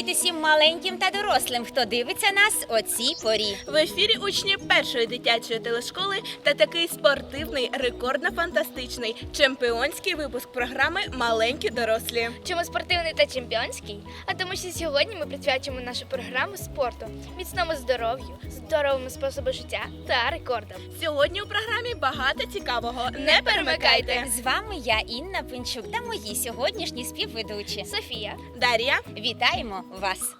Привіт усім маленьким та дорослим, хто дивиться нас о цій порі. В ефірі учні першої дитячої телешколи та такий спортивний, рекордно-фантастичний чемпіонський випуск програми Маленькі дорослі. Чому спортивний та чемпіонський? А тому, що сьогодні ми присвячуємо нашу програму спорту, міцному здоров'ю, здоровому способу життя та рекордам. Сьогодні у програмі багато цікавого. Не перемикайте. З вами я, Інна Пинчук, та мої сьогоднішні співведучі. Софія, Дар'я, Вітаємо вас!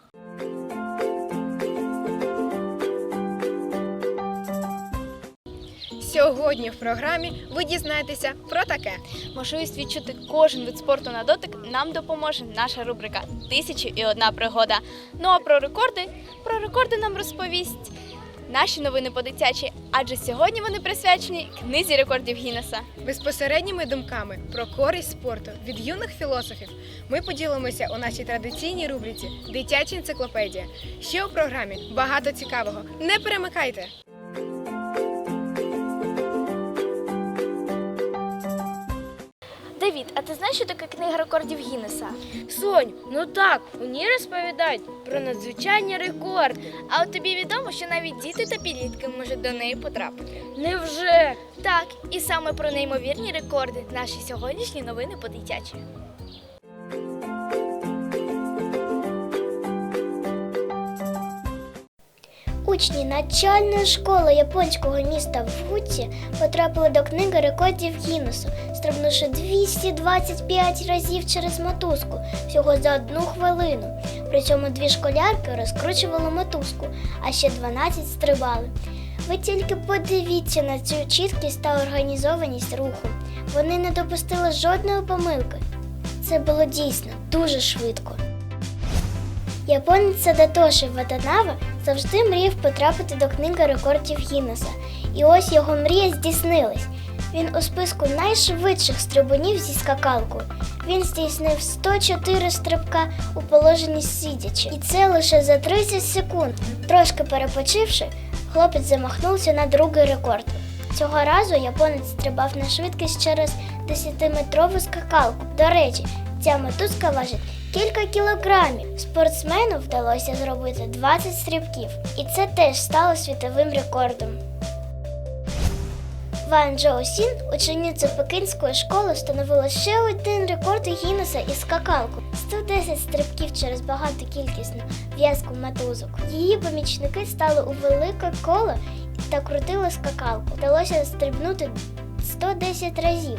Сьогодні в програмі ви дізнаєтеся про таке. можливість відчути кожен вид спорту на дотик нам допоможе наша рубрика Тисячі і одна пригода. Ну а про рекорди, про рекорди нам розповість наші новини по дитячі, адже сьогодні вони присвячені книзі рекордів Гіннеса. Безпосередніми думками про користь спорту від юних філософів ми поділимося у нашій традиційній рубриці Дитяча енциклопедія. Ще у програмі багато цікавого. Не перемикайте! А ти знаєш, що таке книга рекордів Гіннеса? Сонь, ну так, у ній розповідають про надзвичайні рекорди. А от тобі відомо, що навіть діти та підлітки можуть до неї потрапити. Невже? Так, і саме про неймовірні рекорди наші сьогоднішні новини по дитячі. Учні начальної школи японського міста Фуці потрапили до книги рекордів Гіннесу, стрибнувши 225 разів через мотузку всього за одну хвилину. При цьому дві школярки розкручували мотузку, а ще 12 стрибали. Ви тільки подивіться на цю чіткість та організованість руху. Вони не допустили жодної помилки. Це було дійсно дуже швидко. Японець Садатоші Ватанава завжди мріяв потрапити до книги рекордів Гіннеса. І ось його мрія здійснилась. Він у списку найшвидших стрибунів зі скакалкою. Він здійснив 104 стрибка у положенні сидячи. І це лише за 30 секунд. Трошки перепочивши, хлопець замахнувся на другий рекорд. Цього разу японець стрибав на швидкість через 10-метрову скакалку. До речі, ця мотузка важить кілька кілограмів. Спортсмену вдалося зробити 20 стрибків, і це теж стало світовим рекордом. Ван Джоу Сін, учениця пекинської школи, встановила ще один рекорд Гіннеса із скакалку 110 стрибків через багатокількісну в'язку мотузок. Її помічники стали у велике коло та крутили скакалку. Вдалося стрибнути 110 разів.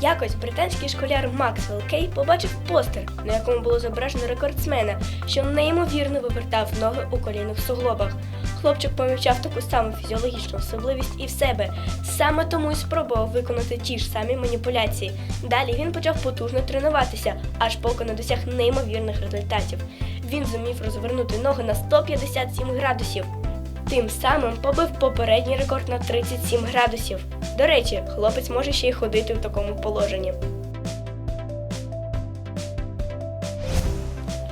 Якось британський школяр Максвелл Кей побачив постер, на якому було зображено рекордсмена, що неймовірно вивертав ноги у колінних суглобах. Хлопчик помічав таку саму фізіологічну особливість і в себе. Саме тому й спробував виконати ті ж самі маніпуляції. Далі він почав потужно тренуватися, аж поки не досяг неймовірних результатів. Він зумів розвернути ноги на 157 градусів. Тим самим побив попередній рекорд на 37 градусів. До речі, хлопець може ще й ходити в такому положенні.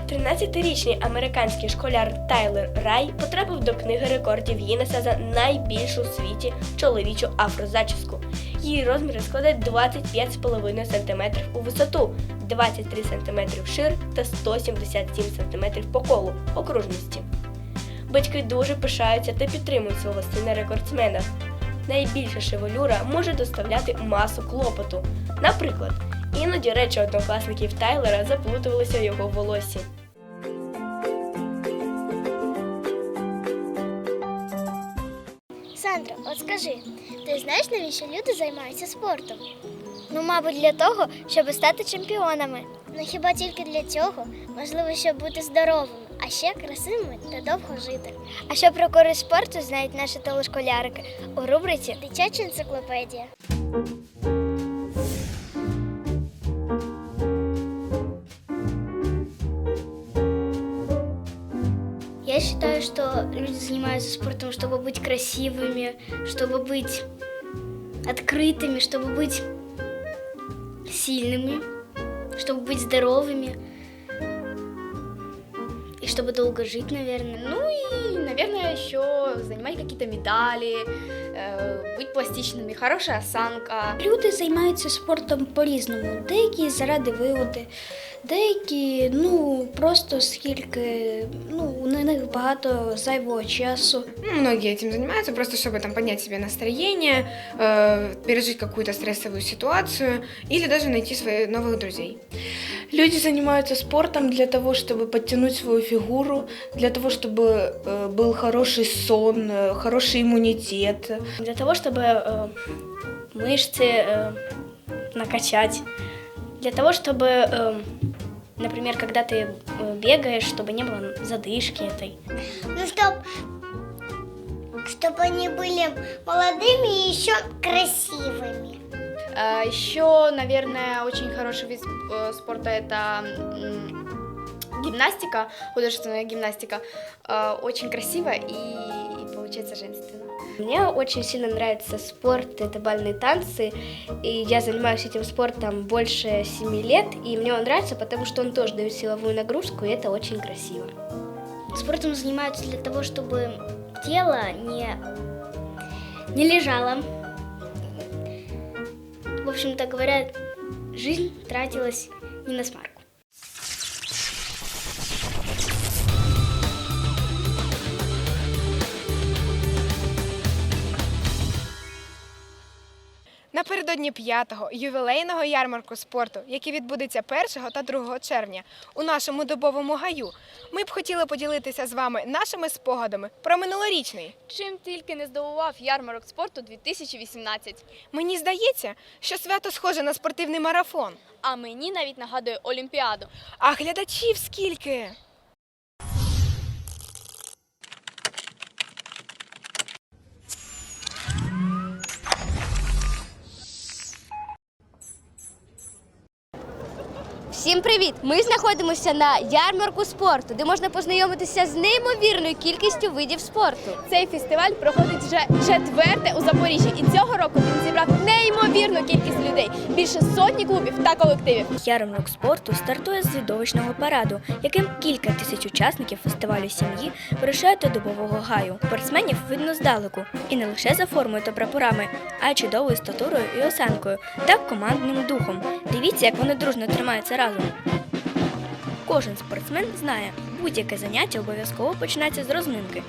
13-річний американський школяр Тайлер Рай потрапив до книги рекордів Гіннеса за найбільшу у світі чоловічу афрозачіску. Її розміри складають 25,5 см у висоту, 23 см шир та 177 см по колу окружності. Батьки дуже пишаються та підтримують свого сина рекордсмена. Найбільша шевелюра може доставляти масу клопоту. Наприклад, іноді речі однокласників Тайлера заплутувалися у його волосі. Сандра, от скажи, ти знаєш, навіщо люди займаються спортом? Ну, мабуть, для того, щоб стати чемпіонами. Ну хіба тільки для цього? Можливо, щоб бути здоровими, а ще красивими та довго жити. А що про користь спорту знають наші телешколярики у рубриці Дитяча енциклопедія. Я считаю, что люди занимаются спортом, чтобы быть красивыми, чтобы быть открытыми, чтобы быть сильными, чтобы быть здоровыми и чтобы долго жить, наверное. Ну и, наверное, еще занимать какие-то медали, э, быть пластичными, хорошая осанка. Люди займаються спортом по-різному. Деякі заради вигоди, деякі ну просто скільки ну у них багато зайвого часу. Ну, Многие этим занимаются просто, чтобы там поднять себе настроение, э, пережить какую-то стрессовую ситуацию или даже найти своих новых друзей. Люди занимаются спортом для того, чтобы подтянуть свою фигуру, для того, чтобы э, был хороший сон, э, хороший иммунитет. Для того, чтобы э, мышцы э, накачать. Для того, чтобы, э, например, когда ты э, бегаешь, чтобы не было задышки этой. Ну, чтоб, чтобы они были молодыми и еще красивыми. А, Еще, наверное, очень хороший вид э, спорта это гимнастика, художественная гимнастика. Э, Очень красиво и получается женственно. Мне очень сильно нравится спорт, это бальные танцы, и я занимаюсь этим спортом больше 7 лет, и мне он нравится, потому что он тоже дает силовую нагрузку, и это очень красиво. Спортом занимаются для того, чтобы тело не, не лежало. В общем-то говоря, жизнь тратилась не на смарку. Напередодні п'ятого ювілейного ярмарку спорту, який відбудеться 1 та 2 червня у нашому дубовому гаю, ми б хотіли поділитися з вами нашими спогадами про минулорічний. Чим тільки не здивував ярмарок спорту 2018. Мені здається, що свято схоже на спортивний марафон. А мені навіть нагадує Олімпіаду. А глядачів скільки? Всім привіт! Ми знаходимося на ярмарку спорту, де можна познайомитися з неймовірною кількістю видів спорту. Цей фестиваль проходить вже четверте у Запоріжжі, і цього року він неймовірну кількість людей більше сотні клубів та колективів. Ярмарок спорту стартує з видовищного параду, яким кілька тисяч учасників фестивалю сім'ї вирушають до дубового гаю. Спортсменів видно здалеку, і не лише за формою та прапорами, а й чудовою статурою і осанкою та командним духом. Дивіться, як вони дружно тримаються разом. Кожен спортсмен знає, будь-яке заняття обов'язково починається з розминки.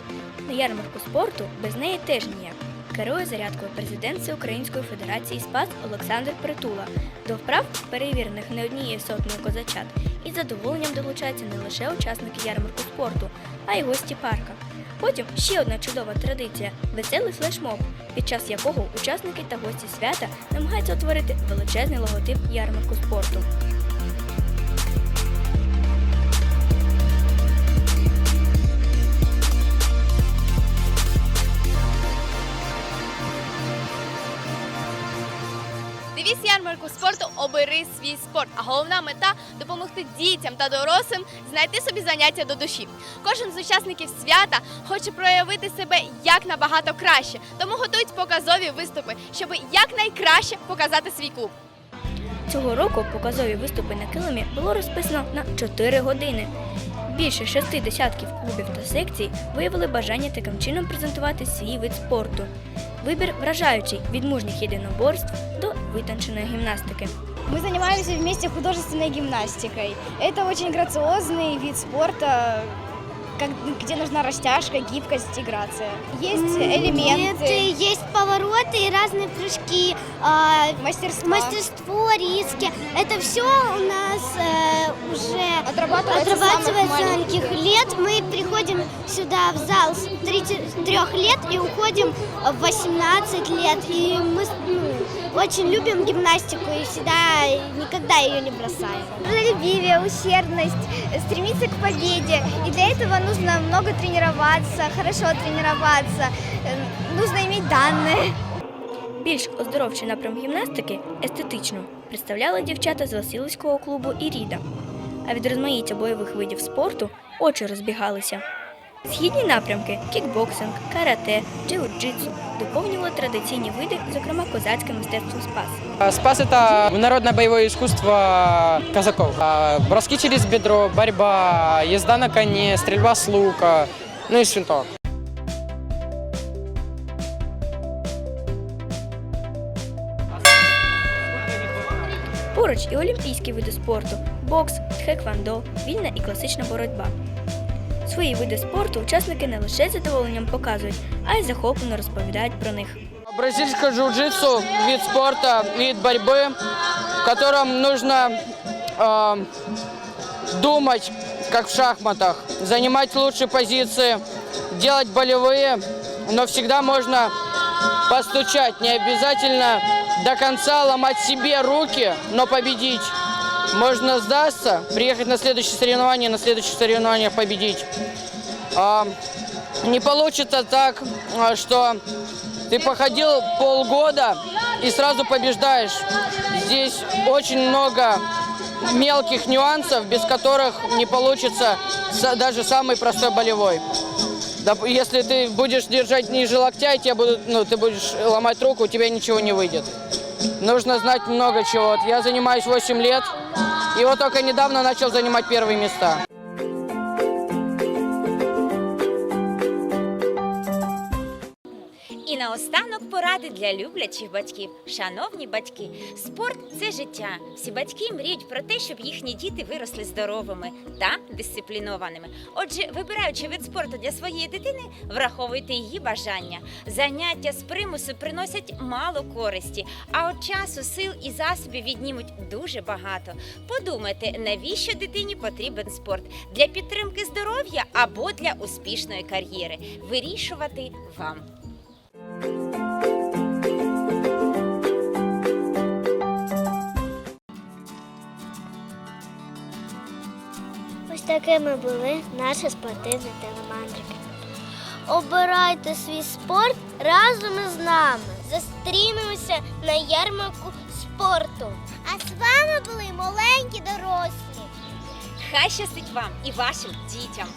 На ярмарку спорту без неї теж ніяк. Керує зарядкою президент Всеукраїнської Федерації Спас Олександр Притула. До вправ, перевірених не однією сотнею козачат, із задоволенням долучаються не лише учасники ярмарку спорту, а й гості парка. Потім ще одна чудова традиція веселий флешмоб, під час якого учасники та гості свята намагаються утворити величезний логотип ярмарку спорту. Ярмарку спорту, обери свій спорт. А головна мета допомогти дітям та дорослим знайти собі заняття до душі. Кожен з учасників свята хоче проявити себе як набагато краще, тому готують показові виступи, щоб якнайкраще показати свій клуб. Цього року показові виступи на килимі було розписано на 4 години. Більше шести десятків клубів та секцій виявили бажання таким чином презентувати свій вид спорту. Вибір вражаючий від мужніх єдиноборств до витонченої гімнастики. Мы занимаемся вместе художественной гимнастикой. Это очень грациозный вид спорта, как- где нужна растяжка, гибкость и грация. Есть элементы, есть повороты и разные прыжки, мастерства. мастерство, риски. Это все у нас э, уже Отрабатывается с самых отрабатывается с маленьких. маленьких лет. Мы приходим сюда в зал с 3 лет и уходим в 18 лет. И мы с- ну, очень любим гимнастику и всегда, никогда ее не бросаем. Трудолюбие, усердность, стремиться к победе. И для этого нужно много тренироваться, хорошо тренироваться, э, нужно иметь данные. Більш оздоровчий напрям гімнастики естетично представляли дівчата з Васильівського клубу Іріда. А від розмаїття бойових видів спорту очі розбігалися. Східні напрямки кікбоксинг, карате, джиу-джитсу доповнювали традиційні види, зокрема козацьке мистецтво спас. Спас це народне боевое іскусство казаков. Броски через бедро, борьба, їзда на коні, стрільба с лука, ну і свинток. Поруч і олімпійські види спорту бокс, тхеквандо, вільна і класична боротьба. Свої види спорту учасники не лише з задоволенням показують, а й захоплено розповідають про них. Бразильское джиу-джитсу – вид спорта, вид борьбы, в котором нужно э, думать, как в шахматах, занимать лучшие позиции, делать болевые, но всегда можно постучать. Не обязательно до конца ломать себе руки, но победить. Можно сдаться, приехать на следующее соревнование, на следующих соревнованиях победить. А, не получится так, а, что ты походил полгода и сразу побеждаешь. Здесь очень много мелких нюансов, без которых не получится даже самый простой болевой. Если ты будешь держать ниже локтя, и тебе будут, ну, ты будешь ломать руку, у тебя ничего не выйдет. Нужно знать много чего. Я занимаюсь 8 лет, и вот только недавно начал занимать первые места. Наостанок поради для люблячих батьків. Шановні батьки, спорт це життя. Всі батьки мріють про те, щоб їхні діти виросли здоровими та дисциплінованими. Отже, вибираючи вид спорту для своєї дитини, враховуйте її бажання. Заняття з примусу приносять мало користі, а от часу, сил і засобів віднімуть дуже багато. Подумайте, навіщо дитині потрібен спорт для підтримки здоров'я або для успішної кар'єри. Вирішувати вам. Такими були наші спортивні телемандрики. Обирайте свій спорт разом із нами. Зустрінемося на ярмарку спорту. А з вами були маленькі дорослі. Хай щастить вам і вашим дітям.